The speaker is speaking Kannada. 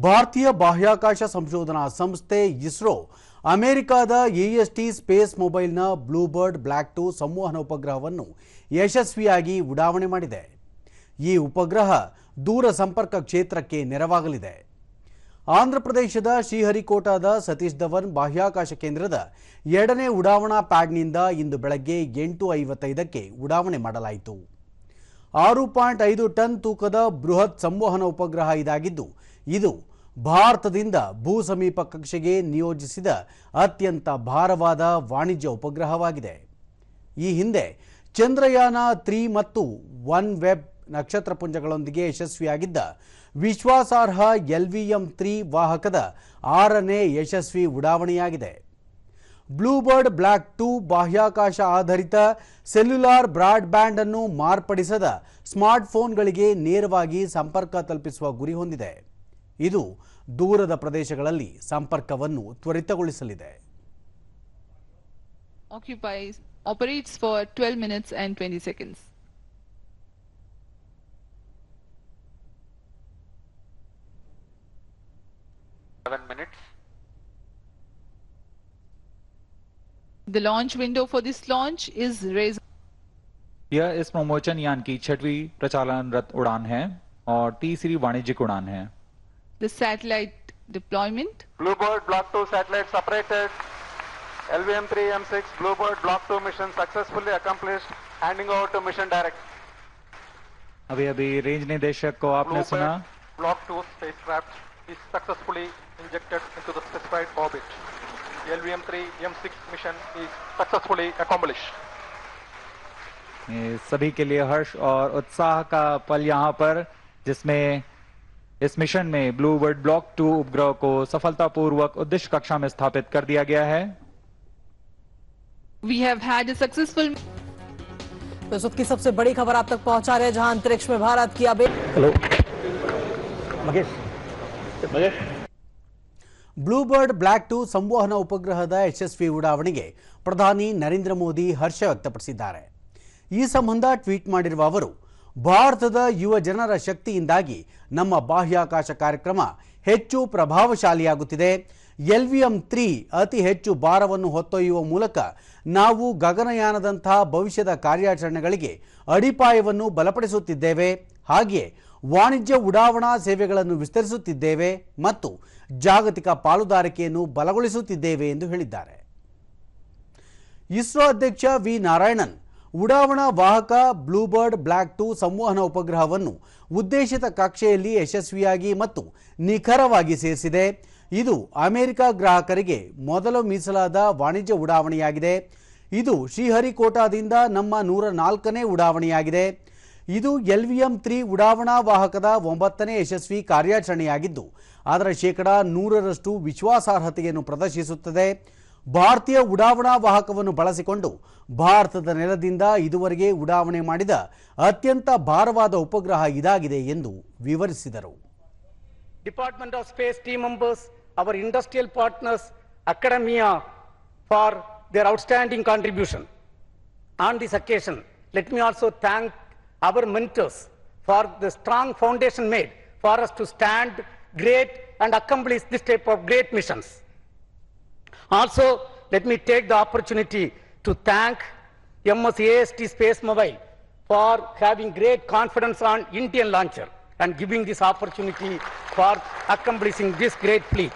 ಭಾರತೀಯ ಬಾಹ್ಯಾಕಾಶ ಸಂಶೋಧನಾ ಸಂಸ್ಥೆ ಇಸ್ರೋ, ಅಮೆರಿಕದ ಎಎಸ್ಟಿ ಸ್ಪೇಸ್ ಮೊಬೈಲ್ನ ಬ್ಲೂಬರ್ಡ್ ಬ್ಲ್ಯಾಕ್ ಟು ಸಂವಹನ ಉಪಗ್ರಹವನ್ನು ಯಶಸ್ವಿಯಾಗಿ ಉಡಾವಣೆ ಮಾಡಿದೆ. ಈ ಉಪಗ್ರಹ ದೂರ ಸಂಪರ್ಕ ಕ್ಷೇತ್ರಕ್ಕೆ ನೆರವಾಗಲಿದೆ. ಆಂಧ್ರಪ್ರದೇಶದ ಶ್ರೀಹರಿಕೋಟಾದ ಸತೀಶ್ ಧವನ್ ಬಾಹ್ಯಾಕಾಶ ಕೇಂದ್ರದ ಎರಡನೇ ಉಡಾವಣಾ ಪ್ಯಾಡ್ನಿಂದ ಇಂದು ಬೆಳಗ್ಗೆ ಎಂಟು ಐವತ್ತೈದಕ್ಕೆ ಉಡಾವಣೆ ಮಾಡಲಾಯಿತು. ಆರು ಪಾಯಿಂಟ್ ಐದು ಟನ್ ತೂಕದ ಬೃಹತ್ ಸಂವಹನ ಉಪಗ್ರಹ ಇದಾಗಿದ್ದು ಇದು ಭಾರತದಿಂದ ಭೂ ಸಮೀಪ ಕಕ್ಷೆಗೆ ನಿಯೋಜಿಸಿದ ಅತ್ಯಂತ ಭಾರವಾದ ವಾಣಿಜ್ಯ ಉಪಗ್ರಹವಾಗಿದೆ. ಈ ಹಿಂದೆ ಚಂದ್ರಯಾನ ತ್ರೀ ಮತ್ತು ಒನ್ ವೆಬ್ ನಕ್ಷತ್ರಪುಂಜಗಳೊಂದಿಗೆ ಯಶಸ್ವಿಯಾಗಿದ್ದ ವಿಶ್ವಾಸಾರ್ಹ ಎಲ್ವಿಎಂ ತ್ರೀ ವಾಹಕದ ಆರನೇ ಯಶಸ್ವಿ ಉಡಾವಣೆಯಾಗಿದೆ. ಬ್ಲೂಬರ್ಡ್ ಬ್ಲ್ಯಾಕ್ ಟೂ ಬಾಹ್ಯಾಕಾಶ ಆಧಾರಿತ ಸೆಲ್ಯುಲಾರ್ ಬ್ರಾಡ್ಬ್ಯಾಂಡ್ ಅನ್ನು ಮಾರ್ಪಡಿಸದ ಸ್ಮಾರ್ಟ್ಫೋನ್ಗಳಿಗೆ ನೇರವಾಗಿ ಸಂಪರ್ಕ ತಲುಪಿಸುವ ಗುರಿ ಹೊಂದಿದೆ. ಇದು ದೂರದ ಪ್ರದೇಶಗಳಲ್ಲಿ ಸಂಪರ್ಕವನ್ನು ತ್ವರಿತಗೊಳಿಸಲಿದೆ occupies operates for 12 minutes and 20 seconds. seven minutes. The launch window for this launch is raised यह इस प्रमोचन यान की छठवीं प्रचालनरत उड़ान है और तीसरी वाणिज्यिक उड़ान है the satellite deployment. Bluebird Block 2 satellite separated. LVM-3 M6 Bluebird Block 2 mission successfully accomplished. Handing over to mission director. अभी अभी रेंज निदेशक को आपने सुना Bluebird Block 2 spacecraft is successfully injected into the specified orbit. The LVM-3 M6 mission is successfully accomplished. सभी के लिए हर्ष और उत्साह का पल यहाँ पर जिसमें इस मिशन में ब्लू बर्ड ब्लॉक टू उपग्रह को सफलतापूर्वक उद्देश्य कक्षा में स्थापित कर दिया गया है We have had a successful तो इस वक्त की सबसे बड़ी खबर आप तक पहुंचा रहे हैं जहां अंतरिक्ष में भारत की अब एक ಬ್ಲೂಬರ್ಡ್ ಬ್ಲ್ಯಾಕ್ ಟು ಸಂವಹನ ಉಪಗ್ರಹದ ಯಶಸ್ವಿ ಉಡಾವಣೆಗೆ ಪ್ರಧಾನಿ ನರೇಂದ್ರ ಮೋದಿ ಹರ್ಷ ವ್ಯಕ್ತಪಡಿಸಿದ್ದಾರೆ ಈ ಸಂಬಂಧ ಟ್ವೀಟ್ ಮಾಡಿರುವ ಅವರು ಭಾರತದ ಯುವ ಜನರ ಶಕ್ತಿಯಿಂದಾಗಿ ನಮ್ಮ ಬಾಹ್ಯಾಕಾಶ ಕಾರ್ಯಕ್ರಮ ಹೆಚ್ಚು ಪ್ರಭಾವಶಾಲಿಯಾಗುತ್ತಿದೆ. ಎಲ್ವಿಎಂ ತ್ರೀ ಅತಿ ಹೆಚ್ಚು ಭಾರವನ್ನು ಹೊತ್ತೊಯ್ಯುವ ಮೂಲಕ ನಾವು ಗಗನಯಾನದಂತಹ ಭವಿಷ್ಯದ ಕಾರ್ಯಾಚರಣೆಗಳಿಗೆ ಅಡಿಪಾಯವನ್ನು ಬಲಪಡಿಸುತ್ತಿದ್ದೇವೆ. ಹಾಗೆಯೇ ವಾಣಿಜ್ಯ ಉಡಾವಣಾ ಸೇವೆಗಳನ್ನು ವಿಸ್ತರಿಸುತ್ತಿದ್ದೇವೆ ಮತ್ತು ಜಾಗತಿಕ ಪಾಲುದಾರಿಕೆಯನ್ನು ಬಲಗೊಳಿಸುತ್ತಿದ್ದೇವೆ ಎಂದು ಹೇಳಿದ್ದಾರೆ. ಇಸ್ರೋ ಅಧ್ಯಕ್ಷ ವಿ ನಾರಾಯಣನ್ ಉಡಾವಣಾ ವಾಹಕ ಬ್ಲೂಬರ್ಡ್ ಬ್ಲ್ಯಾಕ್ ಟು ಸಂವಹನ ಉಪಗ್ರಹವನ್ನು ಉದ್ದೇಶಿತ ಕಕ್ಷೆಯಲ್ಲಿ ಯಶಸ್ವಿಯಾಗಿ ಮತ್ತು ನಿಖರವಾಗಿ ಸೇರಿಸಿದೆ. ಇದು ಅಮೆರಿಕ ಗ್ರಾಹಕರಿಗೆ ಮೊದಲು ಮೀಸಲಾದ ವಾಣಿಜ್ಯ ಉಡಾವಣೆಯಾಗಿದೆ. ಇದು ಶ್ರೀಹರಿಕೋಟಾದಿಂದ ನಮ್ಮ ನೂರ ನಾಲ್ಕನೇ ಉಡಾವಣೆಯಾಗಿದೆ. ಇದು ಎಲ್ವಿಎಂ ತ್ರೀ ಉಡಾವಣಾ ವಾಹಕದ ಒಂಬತ್ತನೇ ಯಶಸ್ವಿ ಕಾರ್ಯಾಚರಣೆಯಾಗಿದ್ದು, ಅದರ ಶೇಕಡ ನೂರರಷ್ಟು ವಿಶ್ವಾಸಾರ್ಹತೆಯನ್ನು ಪ್ರದರ್ಶಿಸುತ್ತದೆ. ಭಾರತೀಯ ಉಡಾವಣಾ ವಾಹಕವನ್ನು ಬಳಸಿಕೊಂಡು ಭಾರತದ ನೆಲದಿಂದ ಇದುವರೆಗೆ ಉಡಾವಣೆ ಮಾಡಿದ ಅತ್ಯಂತ ಭಾರವಾದ ಉಪಗ್ರಹ ಇದಾಗಿದೆ ಎಂದು ವಿವರಿಸಿದರು. Department of space team members our industrial partners academia for their outstanding contribution on this occasion let me also thank our mentors for the strong foundation made for us to stand great and accomplish this type of great missions Also, let me take the opportunity to thank MSAST Space Mobile for having great confidence on Indian launcher and giving this opportunity for accomplishing this great fleet.